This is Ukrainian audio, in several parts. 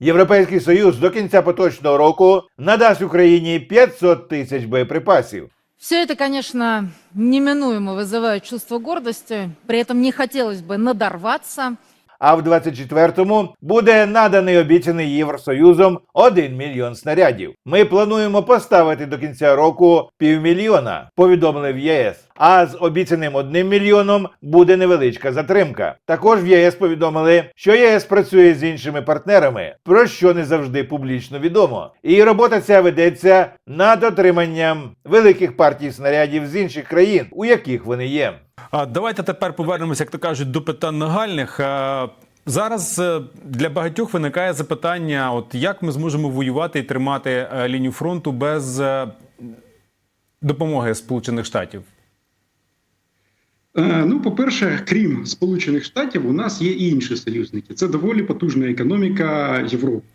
Європейський Союз до кінця поточного року надасть Україні 500 тисяч боєприпасів. Все это, конечно, неминуемо вызывает чувство гордости. При этом не хотелось бы надорваться. А в 24-му буде наданий обіцяний Євросоюзом 1 мільйон снарядів. Ми плануємо поставити до кінця року півмільйона, повідомили в ЄС. А з обіцяним 1 мільйоном буде невеличка затримка. Також в ЄС повідомили, що ЄС працює з іншими партнерами, про що не завжди публічно відомо. І робота ця ведеться над отриманням великих партій снарядів з інших країн, у яких вони є. Давайте тепер повернемося, як то кажуть, до питань нагальних. Зараз е, для багатьох виникає запитання: от як ми зможемо воювати і тримати е, лінію фронту без е, допомоги Сполучених Штатів? Ну, по-перше, крім Сполучених Штатів, у нас є і інші союзники. Це доволі потужна економіка Європи.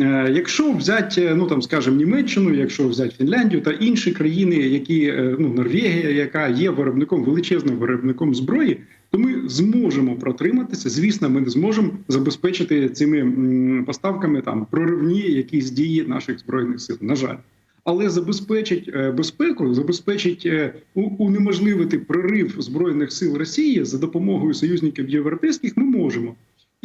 Е, Якщо взяти, ну там скажімо, Німеччину, якщо взяти Фінляндію та інші країни, які е, ну Норвегія, яка є виробником величезним виробником зброї, то ми зможемо протриматися. Звісно, ми не зможемо забезпечити цими поставками там проривні якісь дії наших збройних сил. На жаль. Але забезпечить е, безпеку, забезпечить унеможливити прорив збройних сил Росії за допомогою союзників європейських. Ми можемо.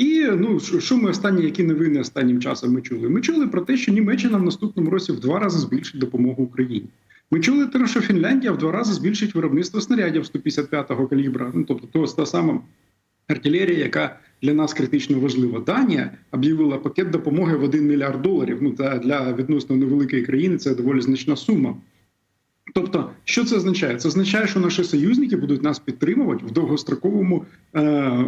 І ну що- ми останні, які новини останнім часом ми чули? Ми чули про те, що Німеччина в наступному році в два рази збільшить допомогу Україні. Ми чули те, що Фінляндія в два рази збільшить виробництво снарядів 155-го калібра, ну тобто то та сама артилерія, яка для нас критично важлива. Данія об'явила пакет допомоги в 1 мільярд доларів. Ну та для відносно невеликої країни це доволі значна сума. Тобто, що це означає? Це означає, що наші союзники будуть нас підтримувати в довгостроковому е,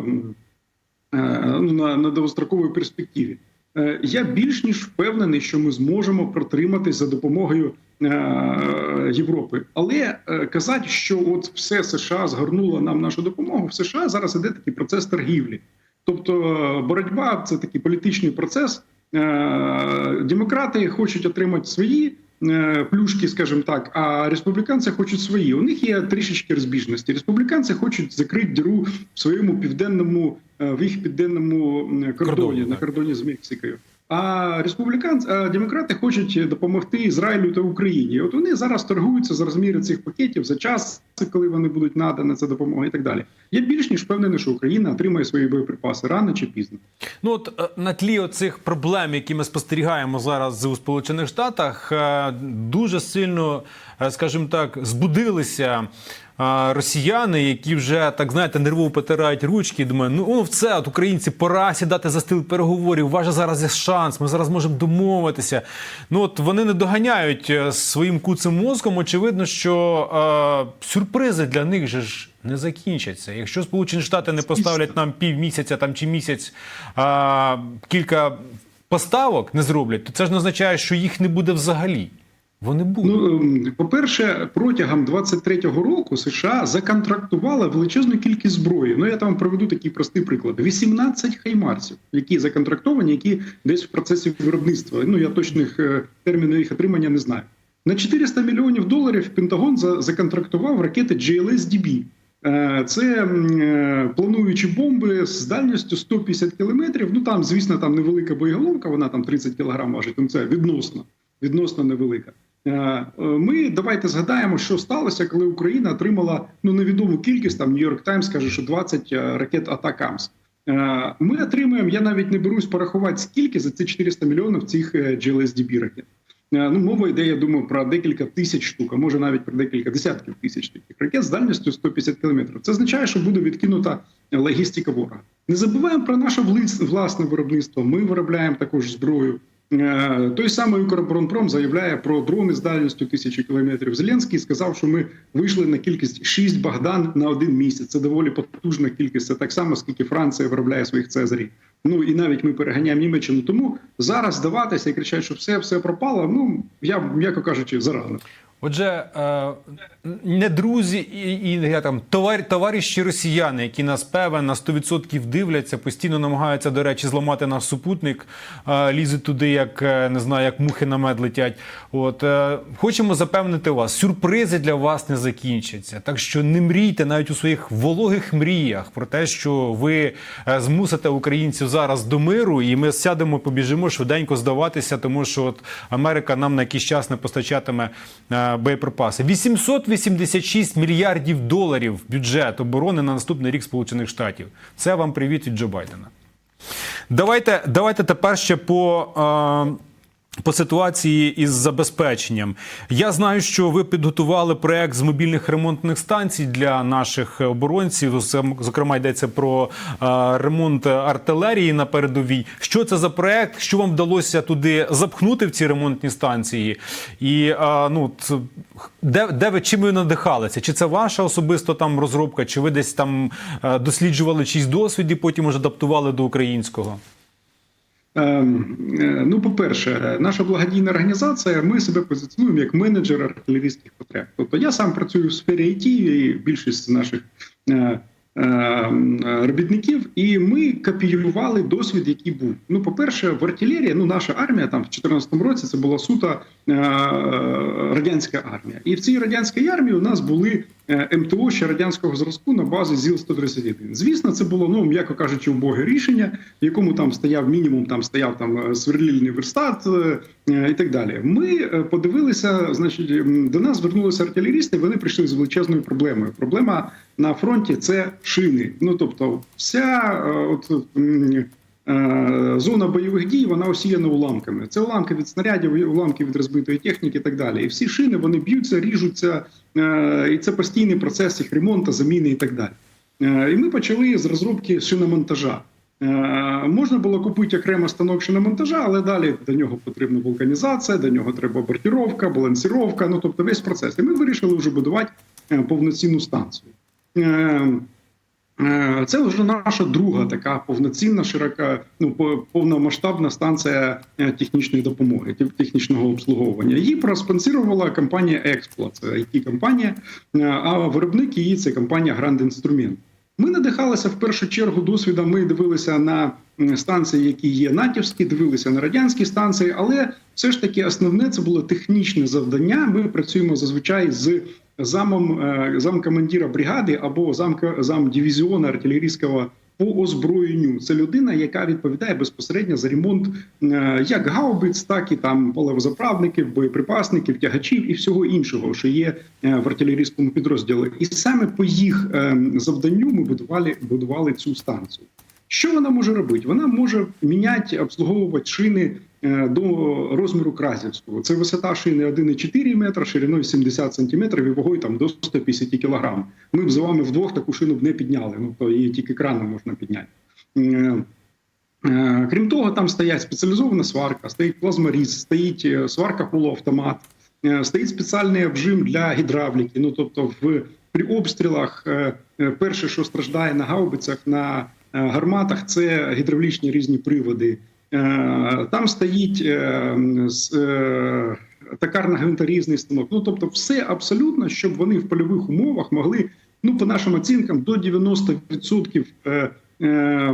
на, на довгостроковій перспективі. Е, Я більш ніж впевнений, що ми зможемо протриматись за допомогою е, Європи. Але е, казати, що от все США згорнуло нам нашу допомогу, в США зараз іде такий процес торгівлі. Тобто е, боротьба це такий політичний процес. Е, Демократи хочуть отримати свої е, плюшки, скажімо так, а республіканці хочуть свої. У них є трішечки розбіжності. Республіканці хочуть закрити діру в своєму південному е, в їх південному кордоні Кордоні, на кордоні з Мексикою. А республіканці, а демократи хочуть допомогти Ізраїлю та Україні. От вони зараз торгуються за розміри цих пакетів за час, коли вони будуть надані ця допомога і так далі. Я більш ніж впевнений, що Україна отримає свої боєприпаси рано чи пізно. Ну от е, на тлі оцих проблем, які ми спостерігаємо зараз у Сполучених Штатах, е, дуже сильно, скажімо так, збудилися. е, Росіяни, які вже так знаєте, нервово потирають ручки, і думають, ну, ну все, от українці, пора сідати за стіл переговорів. У зараз є шанс, ми зараз можемо домовитися. Ну от вони не доганяють е, своїм куцим мозком. Очевидно, що е, сюрпризи для них же ж не закінчаться. Якщо Сполучені Штати не поставлять нам півмісяця там чи місяць а, кілька поставок не зроблять, то це ж не означає, що їх не буде взагалі. Вони будуть. Ну, ем, по-перше, протягом 23-го року США законтрактували величезну кількість зброї. Ну я там проведу такий простий приклад: 18 хаймарсів, які законтрактовані, які десь в процесі виробництва. Ну я точних е, термінів їх отримання не знаю. На 400 мільйонів доларів Пентагон за- законтрактував ракети GLSDB. Е, Це е, плануючі бомби з дальністю 150 кілометрів. Ну там, звісно, там невелика боєголовка, вона там 30 кілограм важить. Ну це відносно, відносно невелика. Е, е, Ми давайте згадаємо, що сталося, коли Україна отримала ну невідому кількість. Там Нью-Йорк Таймс каже, що 20 е, ракет Атакамс. Ми отримаємо. Я навіть не берусь порахувати скільки за ці 400 мільйонів цих GLSDB ракет. Ну, мова йде, я думаю, про декілька тисяч штук, а може навіть про декілька десятків тисяч таких ракет з дальністю 150 кілометрів. Це означає, що буде відкинута логістика ворога. Не забуваємо про наше власне виробництво. Ми виробляємо також зброю. Е, Той самий Укроборонпром заявляє про дрони з дальністю тисячі кілометрів. Зеленський сказав, що ми вийшли на кількість 6 Богдан на один місяць. Це доволі потужна кількість. Це так само, скільки Франція виробляє своїх Цезарів. Ну і навіть ми переганяємо Німеччину. Тому зараз здаватися і кричать, що все, все пропало. Ну я м'яко кажучи, зарано. Отже, е, не друзі і, і там товар, товариші росіяни, які нас певен на 100% дивляться, постійно намагаються, до речі, зламати наш супутник, е, лізуть туди, як е, не знаю, як мухи на мед летять. От хочемо запевнити вас, сюрпризи для вас не закінчаться. Так що не мрійте навіть у своїх вологих мріях про те, що ви змусите українців зараз до миру, і ми сядемо, побіжимо швиденько здаватися, тому що от Америка нам на якийсь час не постачатиме боєприпаси. 886 мільярдів доларів бюджет оборони на наступний рік Сполучених Штатів. Це вам привіт від Джо Байдена. Давайте, давайте тепер ще по. Е, по ситуації із забезпеченням. Я знаю, що ви підготували проект з мобільних ремонтних станцій для наших оборонців. Зокрема, йдеться про е, ремонт артилерії на передовій. Що це за проект? Що вам вдалося туди запхнути в ці ремонтні станції? І е, ну, де, де ви чим ви надихалися? Чи це ваша особисто там розробка? Чи ви десь там е, досліджували чийсь досвід і потім уже адаптували до українського? Ем, е, Ну, по-перше, наша благодійна організація. Ми себе позиціонуємо як менеджер артилерійських потреб. Тобто я сам працюю в сфері IT, і більшість наших е, е, робітників, і ми копіювали досвід, який був. Ну, по-перше, в артилерії, ну наша армія там в 2014 році це була суто радянська армія. І в цій радянській армії у нас були МТО ще радянського зразку на базі ЗІЛ-131. Звісно, це було, ну м'яко кажучи, убоге рішення, в якому там стояв мінімум, там стояв там е, сверлільний верстат е, е, і так далі. Ми е, подивилися, значить, до нас звернулися артилерісти. Вони прийшли з величезною проблемою. Проблема на фронті це шини. Ну тобто, вся е, от. Е, Зона бойових дій вона осіяна уламками. Це уламки від снарядів, уламки від розбитої техніки і так далі. І всі шини вони б'ються, ріжуться, е, і це постійний процес їх ремонту, заміни і так далі. Е, І ми почали з розробки шиномонтажа. Можна було купити окремо станок шиномонтажа, але далі до нього потрібна вулканізація, до нього треба бортіровка, балансіровка, ну тобто весь процес. І ми вирішили вже будувати повноцінну станцію. Е, Це вже наша друга така повноцінна, широка, ну по- повномасштабна станція е, технічної допомоги, технічного обслуговування. Її проспонсорувала компанія Експла, це it компанія е, а виробник її це компанія Grand Instrument. Ми надихалися в першу чергу досвідом. Ми дивилися на станції, які є натівські, дивилися на радянські станції, але все ж таки основне це було технічне завдання. Ми працюємо зазвичай з замом е, замкомандира бригади або замка замдивізіона артилерійського по озброєнню. Це людина, яка відповідає безпосередньо за ремонт е, як гаубиць, так і там паливозаправників, боєприпасників, тягачів і всього іншого, що є е, в артилерійському підрозділі. І саме по їх е, завданню ми будували, будували цю станцію. Що вона може робити? Вона може міняти, обслуговувати шини е, до розміру Кразівського. Це висота шини 1,4 метра, шириною 70 сантиметрів і вагою там до 150 кілограм. Ми б з вами вдвох таку шину б не підняли. Ну то її тільки краном можна підняти. Е, е, Крім того, там стоять спеціалізована сварка, стоїть плазморіз, стоїть сварка полуавтомат, стоїть спеціальний обжим для гідравліки. Ну тобто, в при обстрілах перше, що страждає на гаубицях, на гарматах, це гідравлічні різні приводи. Е, Там стоїть е, м, е, токарно-гвинторізний станок. Ну тобто, все абсолютно, щоб вони в польових умовах могли, ну по нашим оцінкам, до 90% е, е,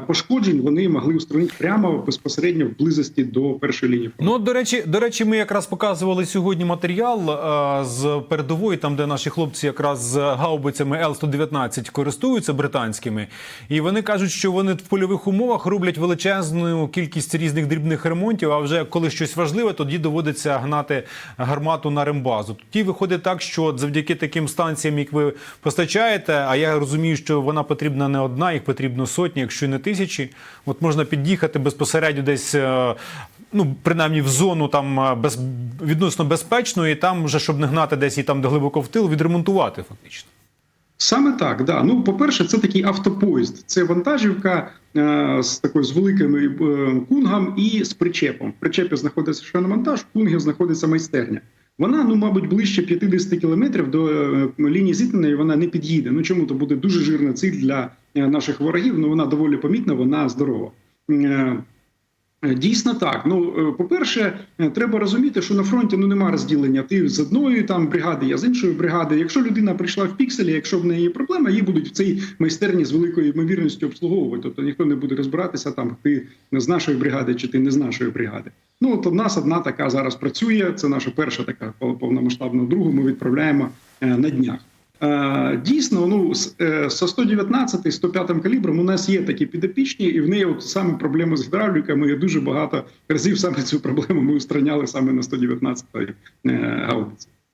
пошкоджень вони могли устранити прямо безпосередньо в близості до першої лінії фронту. Ну, до речі, до речі, ми якраз показували сьогодні матеріал е, з передової, там де наші хлопці якраз з гаубицями Л-119 користуються британськими, і вони кажуть, що вони в польових умовах роблять величезну кількість різних дрібних ремонтів. А вже коли щось важливе, тоді доводиться гнати гармату на рембазу. Тоді виходить так, що завдяки таким станціям, як ви постачаєте, а я розумію, що вона потрібна не одна, їх потрібно сотні, якщо не тисячі. От можна під'їхати безпосередньо десь. е, Ну, принаймні в зону там е, без відносно безпечно, і там вже щоб не гнати десь і там де глибоко в тил, відремонтувати фактично. Саме так, да. Ну, по-перше, це такий автопоїзд. Це вантажівка е, з такою з великим е, кунгом і з причепом. В причепі знаходиться шиномонтаж, в кунгі знаходиться майстерня. Вона, ну, мабуть, ближче 50 кілометрів до е, лінії зіткнення і вона не під'їде. Ну чому то буде дуже жирна ціль для е, наших ворогів? Ну вона доволі помітна, вона здорова. Е, Дійсно так. Ну, е, по-перше, е, треба розуміти, що на фронті ну немає розділення. Ти з одної там бригади, я з іншої бригади. Якщо людина прийшла в пікселі, якщо в неї є проблема, її будуть в цій майстерні з великою ймовірністю обслуговувати. Тобто ніхто не буде розбиратися там, ти з нашої бригади чи ти не з нашої бригади. Ну от у нас одна така зараз працює. Це наша перша така пов- повномасштабна другу. Ми відправляємо на днях. Е, Дійсно, ну е, со 119 105 калібром у нас є такі підопічні, і в неї от саме проблеми з гідравліками. І дуже багато разів саме цю проблему ми устраняли саме на 119 й гаубиці.